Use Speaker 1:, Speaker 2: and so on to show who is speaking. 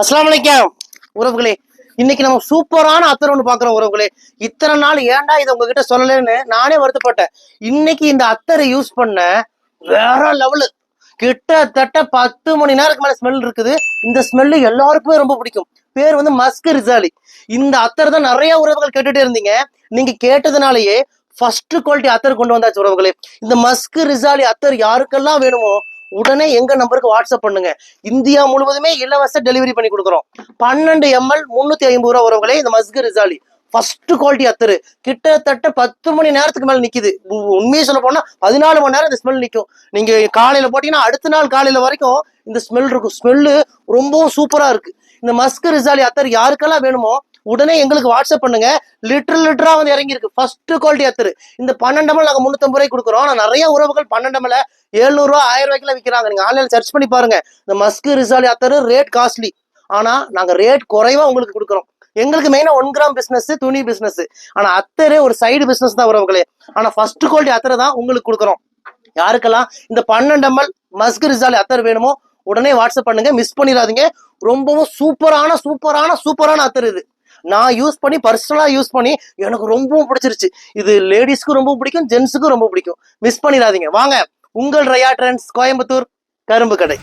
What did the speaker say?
Speaker 1: அஸ்லாம் வலைக்கம் உறவுகளே இன்னைக்கு நம்ம சூப்பரான அத்தர் ஒன்று பார்க்குறோம் உறவுகளே. இத்தனை நாள் ஏன்டா இதை உங்ககிட்ட சொல்லலைன்னு நானே வருத்தப்பட்டேன். இன்னைக்கு இந்த அத்தரை யூஸ் பண்ண வேற லெவலு கிட்டத்தட்ட பத்து மணி நேரத்துக்கு மேலே ஸ்மெல் இருக்குது. இந்த ஸ்மெல்லு எல்லாருக்குமே ரொம்ப பிடிக்கும். பேர் வந்து மஸ்க் ரிசாலி இந்த அத்தர் தான் நிறைய உறவுகள் கேட்டுட்டே இருந்தீங்க. நீங்க கேட்டதுனாலயே ஃபர்ஸ்ட் குவாலிட்டி அத்தர் கொண்டு வந்தாச்சு உறவுகளே. இந்த மஸ்க் ரிசாலி அத்தர் யாருக்கெல்லாம் வேணுமோ உடனே எங்க நம்பருக்கு வாட்ஸ்அப் பண்ணுங்க. இந்தியா முழுவதுமே இலவச டெலிவரி பண்ணி கொடுக்குறோம். பன்னெண்டு எம்எல் முன்னூத்தி ஐம்பது ரூபா உறவுகளே இந்த மஸ்கு ரிசாலி. ஃபர்ஸ்ட் குவாலிட்டி அத்தரு. கிட்டத்தட்ட பத்து மணி நேரத்துக்கு மேல நிக்குது. உ- உண்மையை சொல்ல போனா பதினாலு மணி நேரம் இந்த ஸ்மெல் நிக்கும். நீங்க காலையில போட்டீங்கன்னா அடுத்த நாள் காலையில வரைக்கும் இந்த ஸ்மெல் இருக்கும். ஸ்மெல்லு ரொம்பவும் சூப்பரா இருக்கு. இந்த மஸ்க் ரிசாலி அத்தர் யாருக்கெல்லாம் வேணுமோ உடனே எங்களுக்கு வாட்ஸ்அப் பண்ணுங்க. லிட்டர் லிட்டரா வந்து இறங்கி இருக்கு ஃபர்ஸ்ட் குவாலிட்டி அத்தர். இந்த பன்னெண்டு மணி நாங்க முன்னூத்தம்பது ரூபாய் கொடுக்குறோம். ஆனா நிறைய உறவுகள் பன்னெண்டு மலை எழுநூறு ரூபா ஆயிரம் ரூபாய்க்குல விற்கிறாங்க நீங்க ஆன்லைன்ல சர்ச் பண்ணி பாருங்க. இந்த மஸ்க் ரிசாலி அத்தர் ரேட் காஸ்ட்லி ஆனா நாங்க ரேட் குறைவா உங்களுக்கு கொடுக்குறோம். எங்களுக்கு மெயினா ஒன் கிராம் பிசினஸ் துணி பிசினஸ் ஆனா அத்தரே ஒரு சைடு பிசினஸ் தான் உறவுகளே. ஆனா ஃபர்ஸ்ட் குவாலிட்டி அத்தரை தான் உங்களுக்கு கொடுக்குறோம். யாருக்கெல்லாம் இந்த பன்னெண்டு எம்எல் மஸ்க் ரிசாலி அத்தர் வேணுமோ உடனே வாட்ஸ்அப் பண்ணுங்க. மிஸ் பண்ணிடாதீங்க. ரொம்பவும் சூப்பரான சூப்பரான சூப்பரான அத்தர் இது. நான் யூஸ் பண்ணி பர்சனலா யூஸ் பண்ணி எனக்கு ரொம்பவும் பிடிச்சிருச்சு. இது லேடிஸ்க்கும் ரொம்ப பிடிக்கும் ஜென்ஸுக்கும் ரொம்ப பிடிக்கும். மிஸ் பண்ணிடாதீங்க. வாங்க உங்கள் ரயா ட்ரெண்ட்ஸ் கோயம்புத்தூர் கரும்பு கடை.